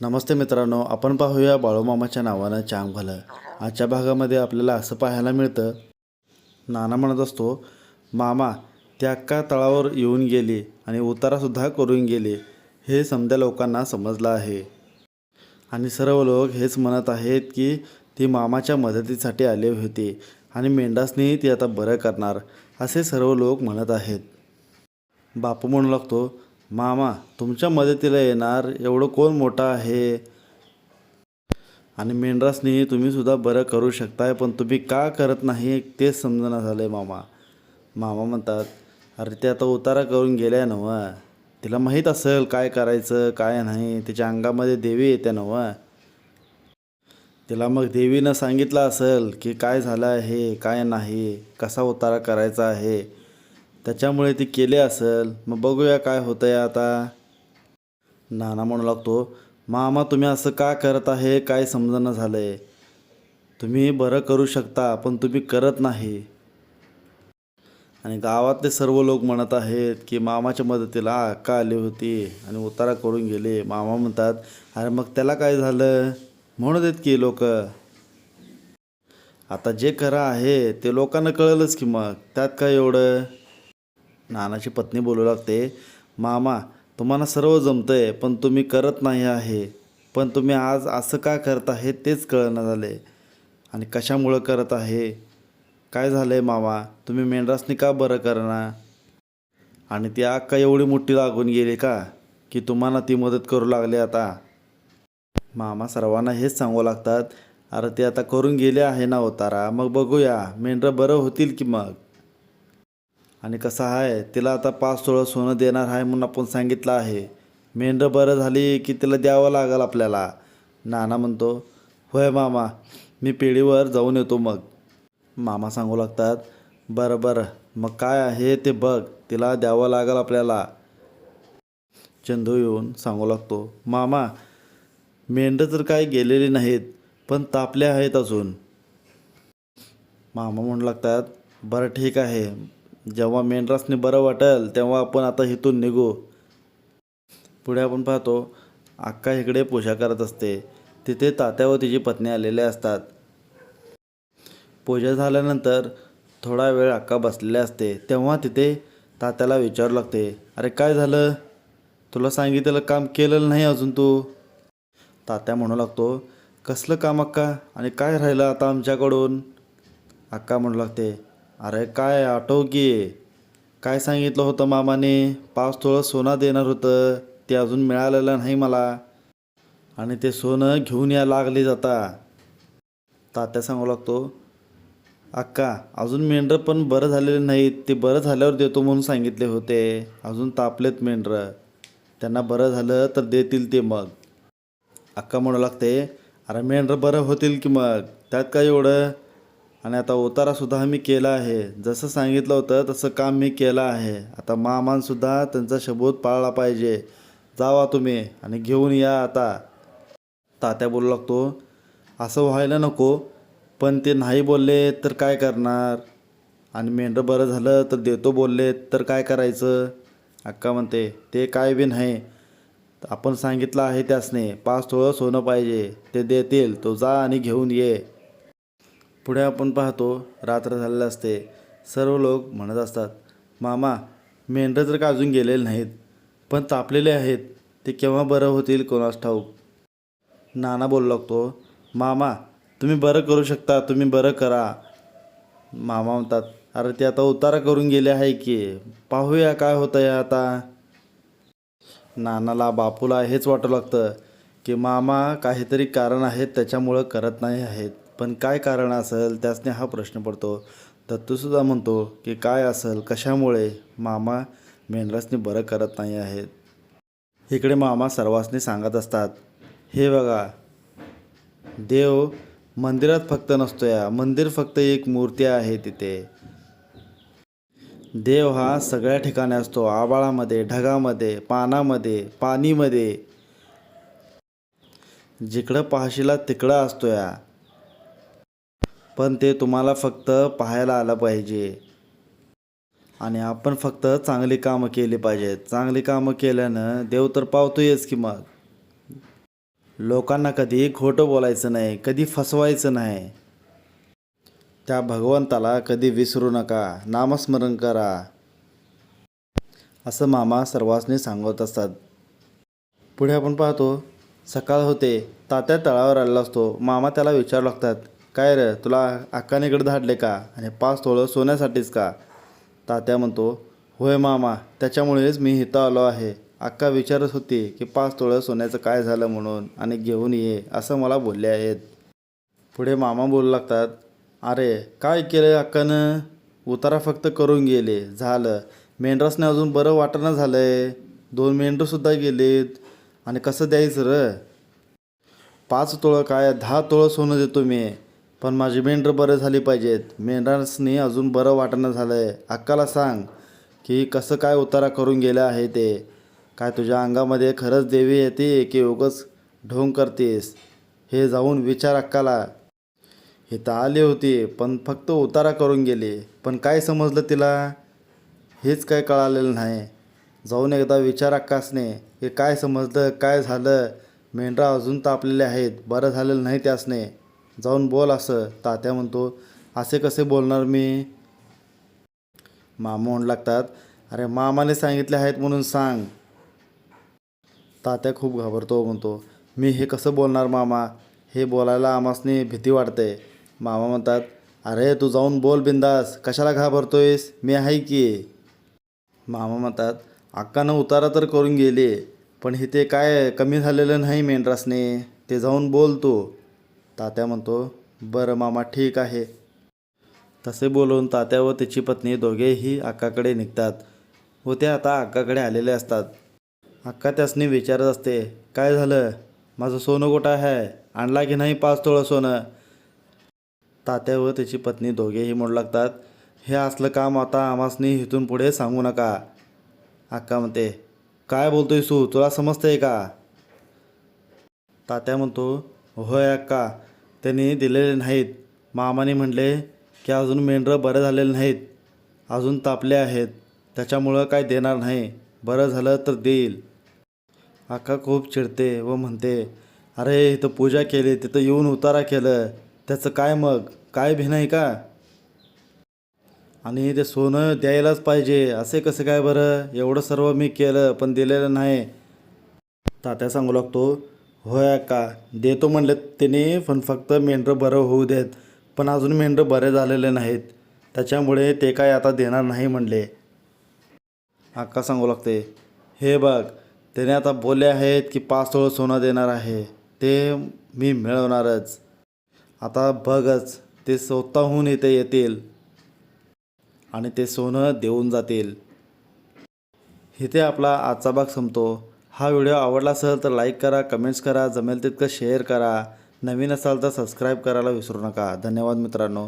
नमस्ते मित्रांनो आपण पाहूया बाळूमामाच्या नावानं चांग भलं आजच्या भागामध्ये आपल्याला असं पाहायला मिळतं नाना म्हणत असतो मामा त्या अक्का तळावर येऊन गेली आणि उतारासुद्धा करून गेली हे समध्या लोकांना समजलं आहे. आणि सर्व लोक हेच म्हणत आहेत की ती मामाच्या मदतीसाठी आले होते आणि मेंढासनी ती आता बरं करणार असे सर्व लोक म्हणत आहेत. बापू म्हणू लागतो मामा तुमच्या मदतीला येणार एवढं कोण मोठा आहे? आणि मेंढरासनी तुम्ही सुद्धा बरं करू शकताय पण तुम्ही का करत नाही? तेच समजणं झालं आहे मामा. मामा म्हणतात अरे ते आता उतारा करून गेल्या नव. तिला माहीत असेल काय करायचं काय नाही. तिच्या अंगामध्ये देवी येते नव. तिला मग देवीनं सांगितलं असेल की काय झालं आहे काय नाही कसा उतारा करायचा आहे. त्याच्यामुळे ती केली असेल. मग बघूया काय होतं आहे आता. नाना म्हणू लागतो मामा तुम्ही असं का करत आहे? काय समजणं झालं आहे तुम्ही बरं करू शकता पण तुम्ही करत नाही. आणि गावातले सर्व लोक म्हणत आहेत की मामाच्या मदतीला अक्का आली होती आणि उतारा करून गेले. मामा म्हणतात अरे मग त्याला काय झालं? म्हणू देत की लोक. आता जे खरं आहे ते लोकांना कळलंच की मग. त्यात काय एवढं? नानाची पत्नी बोलू लागते मामा तुम्हाला सर्व जमतंय पण तुम्ही करत नाही आहे. पण तुम्ही आज असं का करत आहे तेच कळणं आहे आणि कशामुळं करत आहे? काय झालं आहे मामा? तुम्ही मेंढरासनी का बरं करणार आणि ती आग का एवढी मोठी लागून गेली का की तुम्हाला ती मदत करू लागली आता? मामा सर्वांना हेच सांगू लागतात अरे ते आता करून गेले आहे ना उतारा मग बघूया मेंढरं बरं होतील की मग? आणि कसं आहे तिला आता पाच सोळं सोनं देणार आहे म्हणून आपण सांगितलं आहे. मेंढरं बरं झाली की तिला द्यावं लागेल आपल्याला. नाना म्हणतो होय मामा मी पिढीवर जाऊन येतो मग. मामा सांगू लागतात बरं बरं मग काय आहे ते बघ तिला द्यावं लागेल आपल्याला. चंदू येऊन सांगू लागतो मामा मेंढरं तर काही गेलेली नाहीत पण तापले आहेत अजून. मामा म्हणू लागतात बरं ठीक आहे जेव्हा मेंढरासने बरं वाटेल तेव्हा आपण आता इथून निघू. पुढे आपण पाहतो अक्का इकडे पूजा करत असते. तिथे तात्या व तिची पत्नी आलेले असतात. पूजा झाल्यानंतर थोडा वेळ अक्का बसलेले असते. तेव्हा तिथे तात्याला विचारू लागते अरे काय झालं? तुला सांगितलेलं काम केलेलं नाही अजून तू? तात्या म्हणू लागतो कसलं काम अक्का? आणि काय राहिलं आता आमच्याकडून? अक्का म्हणू लागते अरे काय आठव की काय सांगितलं होतं मामाने? पाच थोडं सोनं देणार होतं. ते अजून मिळालेलं नाही मला. आणि ते सोनं घेऊन या लागले जाता. तात्या सांगू लागतो अक्का अजून मेंढरं पण बरं झालेले नाहीत. ते बरं झाल्यावर देतो म्हणून सांगितले होते. अजून तापलेत मेंढरं. त्यांना बरं झालं तर देतील ते मग. अक्का म्हणू लागते अरे मेंढरं बरं होतील की मग? त्यात काय एवढं? आणि आता उतारासुद्धा मी केला आहे. जसं सांगितलं होतं तसं काम मी केलं आहे. आता मामांसुद्धा त्यांचा शबोध पाळला पाहिजे. जावा तुम्ही आणि घेऊन या आता. तात्या बोलू लागतो असं व्हायला नको. पण ते नाही बोलले तर काय करणार? आणि मेंढरं बरं झालं तर देतो बोलले तर काय करायचं? अक्का म्हणते ते काय बी नाही. आपण सांगितलं आहे त्यासने. पाच थोडं सोनं पाहिजे. ते देतील. तो जा आणि घेऊन ये. पुढे आपण पाहतो रात्र झालेलं असते. सर्व लोक म्हणत असतात मामा मेंढरं तर का अजून गेलेले नाहीत पण तापलेले आहेत. ते केव्हा बरं होतील? कोणास ठाऊक. नाना बोलू लागतो मामा तुम्ही बरं करू शकता तुम्ही बरं करा. मामा म्हणतात अरे ते आता उतारा करून गेले आहे की पाहूया काय होतं आहे आता. नानाला बापूला हेच वाटू लागतं की मामा काहीतरी कारण आहेत त्याच्यामुळं करत नाही आहेत. पण काय कारण असेल त्यासने हा प्रश्न पडतो. दत्तूसुद्धा म्हणतो की काय असेल कशामुळे मामा मेंढरासनी बरं करत नाही आहेत? इकडे मामा सर्वांसनी सांगत असतात हे बघा देव मंदिरात फक्त नसतो या मंदिर फक्त एक मूर्ती आहे तिथे. देव हा सगळ्या ठिकाणी असतो आबाळामध्ये ढगामध्ये पानामध्ये पाणीमध्ये. जिकडं पाहशीला तिकडं असतो या पण ते तुम्हाला फक्त पाहायला आलं पाहिजे. आणि आपण फक्त चांगली कामं केली पाहिजेत. चांगली कामं केल्यानं देव तर पावतोयच की मग. लोकांना कधी खोटं बोलायचं नाही कधी फसवायचं नाही. त्या भगवंताला कधी विसरू नका. नामस्मरण करा. असं मामा सर्वांसनी सांगत असतात. पुढे आपण पाहतो सकाळ होते. तात्या तळावर आलेला असतो. मामा त्याला विचारू लागतात काय रे तुला अक्कानेकडे धाडले का? आणि पाच तोळं सोन्यासाठीच का? तात्या म्हणतो होय मामा त्याच्यामुळेच मी इथं आलो आहे. अक्का विचारत होती की पाच तोळं सोन्याचं काय झालं म्हणून आणि घेऊन ये असं मला बोलले आहेत. पुढे मामा बोलू लागतात अरे काय केलं अक्कानं? उतारा फक्त करून गेले झालं. मेंढरासने अजून बरं वाटणं झालं आहे दोन मेंढरंसुद्धा गेलेत. आणि कसं द्यायचं र? पाच तोळं काय दहा तोळं सोनं देतो मी. पण माझी मेंढरं बरं झाली पाहिजेत. मेंढरासनी अजून बरं वाटणं झालं आहे अक्काला सांग की कसं काय उतारा करून गेलं आहे ते. काय तुझ्या अंगामध्ये खरंच देवी येते की उगच ढोंग करतेस? हे जाऊन विचार अक्काला. इथं आली होती पण फक्त उतारा करून गेली. पण काय समजलं तिला? हेच काय कळालेलं नाही. जाऊन एकदा विचार अक्कासने की काय समजलं काय झालं? मेंढरा अजून तापलेले आहेत. बरं झालेलं नाही त्यासने. जाऊन बोल असं. तात्या म्हणतो असे कसे बोलणार मी? मामा म्हणू लागतात अरे मामाने सांगितले आहेत म्हणून सांग. तात्या खूप घाबरतो म्हणतो मी हे कसं बोलणार मामा? हे बोलायला आमासनी भीती वाटते. मामा म्हणतात अरे तू जाऊन बोल बिंदास. कशाला घाबरतोयस? मी आहे की? मामा म्हणतात अक्कानं उतारा तर करून गेले पण इथे काय कमी झालेलं नाही मेंढरासने. ते जाऊन बोल तू. तात्या म्हणतो बरं मामा ठीक आहे. तसे बोलून तात्या व त्याची पत्नी दोघेही अक्काकडे निघतात व ते आता अक्काकडे आलेले असतात. अक्का त्यासनी विचारत असते काय झालं? माझं सोनं कुठं आहे आणला की नाही पाच तोळं सोनं? तात्या व त्याची पत्नी दोघेही म्हणू लागतात हे असलं काम आता आमासनी इथून पुढे सांगू नका. अक्का म्हणते काय बोलतोय सू तुला समजतंय का? तात्या म्हणतो होय अक्का त्यांनी दिलेले नाहीत. मामाने म्हणले की अजून मेंढरं बरं झालेले नाहीत. अजून तापले आहेत. त्याच्यामुळं काय देणार नाही. बरं झालं तर देईल. अक्का खूप चिडते व म्हणते अरे इथं पूजा केली तिथं येऊन उतारा केलं. त्याचं काय मग? काय भी नाही का? आणि ते सोनं द्यायलाच पाहिजे. असे कसं काय बरं? एवढं सर्व मी केलं पण दिलेलं नाही. तात्या सांगू लागतो होय अक्का देतो म्हणले त्याने पण फक्त मेंढरं बरं होऊ देत पण अजून मेंढरं बरे झालेले नाहीत. त्याच्यामुळे ते काय आता देणार नाही म्हणले. अक्का सांगू लागते हे बघ त्याने आता बोलले आहेत की पाच तोळं सोनं देणार आहे. ते मी मिळवणारच. आता बघच ते स्वतःहून इथे येतील आणि ते सोनं देऊन जातील. इथे आपला आजचा भाग संपतो. हा व्हिडिओ आवडला असेल तर लाईक करा कमेंट्स करा जमेल तितकं शेअर करा. नवीन असाल तर सबस्क्राईब करायला विसरू नका. धन्यवाद मित्रांनो.